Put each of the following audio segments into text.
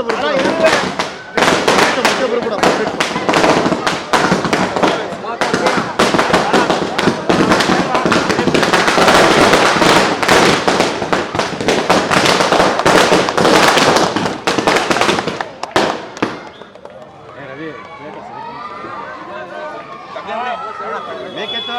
ಮುಖ್ಯೊಬ್ಬರು ಕೂಡ ಬೇಕಿತ್ತು ಬೇಕಿತ್ತು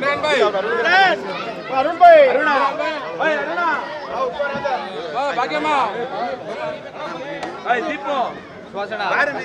அருண் பாய் அருண் பாய் அருணா ಭಾಗ್ಯಮ್ಮ ದೀಪು ಶ್ವಾಸಣ ಆಯ್ತಾ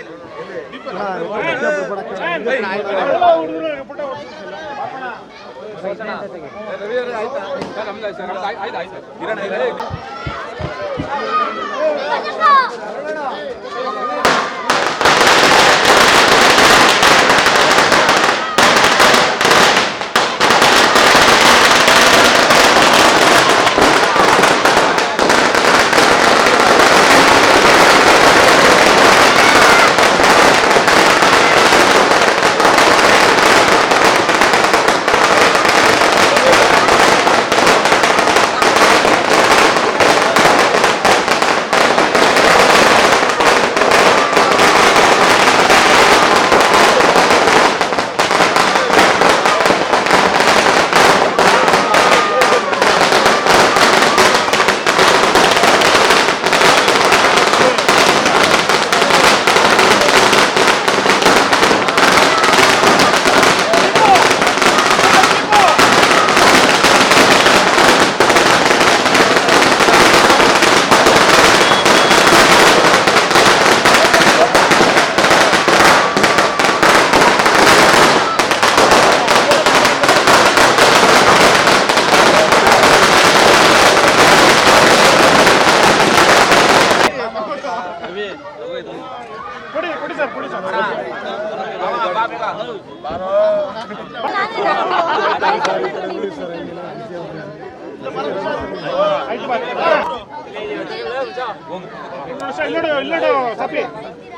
ಇಲ್ಲೋಡು ಇಲ್ಲೋಡು ಸಪಿ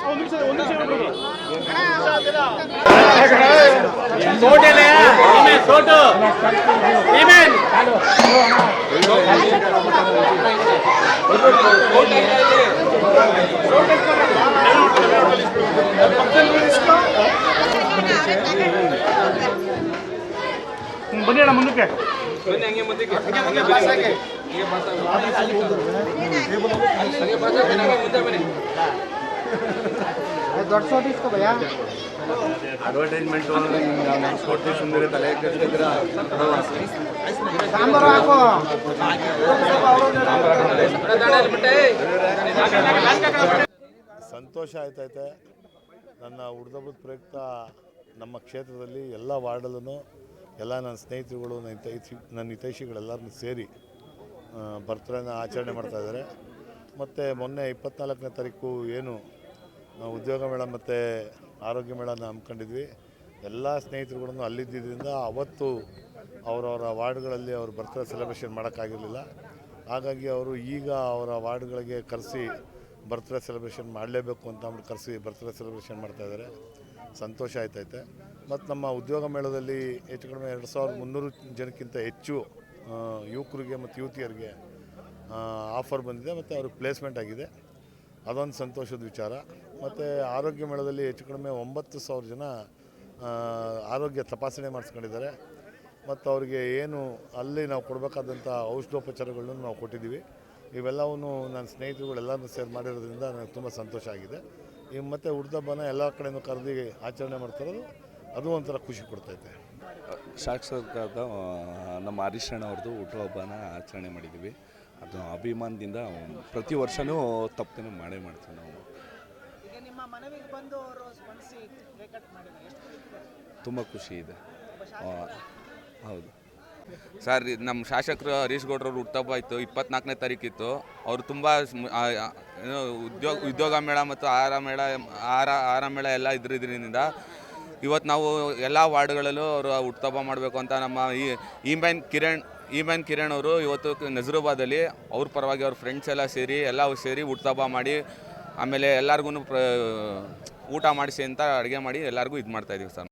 ಒಂದು ನಿಮಿಷ ಒಂದು ಹಂಗೆ ನೋಡ್ಬೋದು ಹ್ಮ್, ಬನ್ನಿ ಅಡ್ವರ್ಟೈಸ್ಮೆಂಟ್ ತಲೆ ಸಾಂಬಾರು ಹಾಕು. ಸಂತೋಷ ಆಯ್ತೈತೆ. ನನ್ನ ಹುಡ್ದಬ್ಬದ ಪ್ರಯುಕ್ತ ನಮ್ಮ ಕ್ಷೇತ್ರದಲ್ಲಿ ಎಲ್ಲ ವಾರ್ಡಲ್ಲೂ ಎಲ್ಲ ನನ್ನ ಸ್ನೇಹಿತರುಗಳು ನನ್ನ ಹಿತೈಷಿ ನನ್ನ ಹಿತೈಷಿಗಳೆಲ್ಲರನ್ನು ಸೇರಿ ಬರ್ತ್ಡೇನ ಆಚರಣೆ ಮಾಡ್ತಾ ಇದ್ದಾರೆ. ಮತ್ತು ಮೊನ್ನೆ ಇಪ್ಪತ್ನಾಲ್ಕನೇ ತಾರೀಕು ಏನು ಉದ್ಯೋಗ ಮೇಳ ಮತ್ತು ಆರೋಗ್ಯ ಮೇಳನ ಹಮ್ಮಿಕೊಂಡಿದ್ವಿ. ಎಲ್ಲ ಸ್ನೇಹಿತರುಗಳನ್ನು ಅಲ್ಲಿದ್ದರಿಂದ ಅವತ್ತು ಅವರವರ ವಾರ್ಡ್ಗಳಲ್ಲಿ ಅವರು ಬರ್ತ್ಡೇ ಸೆಲೆಬ್ರೇಷನ್ ಮಾಡೋಕ್ಕಾಗಿರಲಿಲ್ಲ. ಹಾಗಾಗಿ ಅವರು ಈಗ ಅವರ ವಾರ್ಡ್ಗಳಿಗೆ ಕರೆಸಿ ಬರ್ತ್ಡೇ ಸೆಲೆಬ್ರೇಷನ್ ಮಾಡಲೇಬೇಕು ಅಂತ ಅಂದ್ಬಿಟ್ಟು ಕರೆಸಿ ಬರ್ತ್ಡೇ ಸೆಲೆಬ್ರೇಷನ್ ಮಾಡ್ತಾಯಿದ್ದಾರೆ ಸಂತೋಷ ಆಯ್ತೈತೆ. ಮತ್ತು ನಮ್ಮ ಉದ್ಯೋಗ ಮೇಳದಲ್ಲಿ ಹೆಚ್ಚು ಕಡಿಮೆ ಎರಡು ಸಾವಿರದ ಮುನ್ನೂರು ಜನಕ್ಕಿಂತ ಹೆಚ್ಚು ಯುವಕರಿಗೆ ಮತ್ತು ಯುವತಿಯರಿಗೆ ಆಫರ್ ಬಂದಿದೆ ಮತ್ತು ಅವ್ರಿಗೆ ಪ್ಲೇಸ್ಮೆಂಟ್ ಆಗಿದೆ. ಅದೊಂದು ಸಂತೋಷದ ವಿಚಾರ. ಮತ್ತು ಆರೋಗ್ಯ ಮೇಳದಲ್ಲಿ ಹೆಚ್ಚು ಕಡಿಮೆ ಒಂಬತ್ತು ಸಾವಿರ ಜನ ಆರೋಗ್ಯ ತಪಾಸಣೆ ಮಾಡಿಸ್ಕೊಂಡಿದ್ದಾರೆ. ಮತ್ತು ಅವರಿಗೆ ಏನು ಅಲ್ಲಿ ನಾವು ಕೊಡಬೇಕಾದಂಥ ಔಷಧೋಪಚಾರಗಳನ್ನು ನಾವು ಕೊಟ್ಟಿದ್ದೀವಿ. ಇವೆಲ್ಲವನ್ನು ನನ್ನ ಸ್ನೇಹಿತರುಗಳೆಲ್ಲರೂ ಸೇರ್ ಮಾಡಿರೋದ್ರಿಂದ ನನಗೆ ತುಂಬ ಸಂತೋಷ ಆಗಿದೆ. ಈ ಮತ್ತು ಹುಡ್ದಬ್ಬನ ಎಲ್ಲ ಕಡೆಯೂ ಕರೆದು ಆಚರಣೆ ಮಾಡ್ತಿರೋದು, ಅದು ಒಂಥರ ಖುಷಿ ಕೊಡ್ತೈತೆ ಶಾಸಕರಾದ ನಮ್ಮ ಹರೀಶ್ ಅಣ್ಣ ಅವ್ರದ್ದು ಹುಟ್ಟುಹಬ್ಬನ ಆಚರಣೆ ಮಾಡಿದ್ದೀವಿ. ಅದು ಅಭಿಮಾನದಿಂದ ಪ್ರತಿ ವರ್ಷವೂ ತಪ್ಪನ್ನು ಮಾಡೇ ಮಾಡ್ತೀವಿ ನಾವು? ತುಂಬ ಖುಷಿ ಇದೆ. ಹೌದು. ಸರ್ ನಮ್ಮ ಶಾಸಕರು ಹರೀಶ್ ಗೌಡ್ರವ್ರು ಹುಟ್ಟಬ್ಬ ಇತ್ತು ಇಪ್ಪತ್ನಾಲ್ಕನೇ ತಾರೀಕಿತ್ತು. ಅವರು ತುಂಬ ಏನು ಉದ್ಯೋಗ ಉದ್ಯೋಗ ಮೇಳ ಮತ್ತು ಆಹಾರ ಮೇಳ ಆಹಾರ ಆಹಾರ ಮೇಳ ಎಲ್ಲ ಇದ್ರ ಇದರಿಂದ ಇವತ್ತು ನಾವು ಎಲ್ಲ ವಾರ್ಡ್ಗಳಲ್ಲೂ ಅವರು ಹುಟ್ಟುಹಬ್ಬ ಮಾಡಬೇಕು ಅಂತ ನಮ್ಮ ಈ ಇಮ್ಯಾನ್ ಕಿರಣ್ ಇಮ್ಯಾನ್ ಕಿರಣ್ ಅವರು ಇವತ್ತು ನಜರುಬಾದಲ್ಲಿ ಅವ್ರ ಪರವಾಗಿ ಅವ್ರ ಫ್ರೆಂಡ್ಸ್ ಎಲ್ಲ ಸೇರಿ ಎಲ್ಲ ಸೇರಿ ಹುಟ್ಟುಹಬ್ಬ ಮಾಡಿ, ಆಮೇಲೆ ಎಲ್ಲರಿಗೂ ಪ್ರ ಊಟ ಮಾಡಿಸಿ ಅಂತ ಅಡುಗೆ ಮಾಡಿ ಎಲ್ಲರಿಗೂ ಇದು ಮಾಡ್ತಾಯಿದ್ದೀವಿ ಸರ್.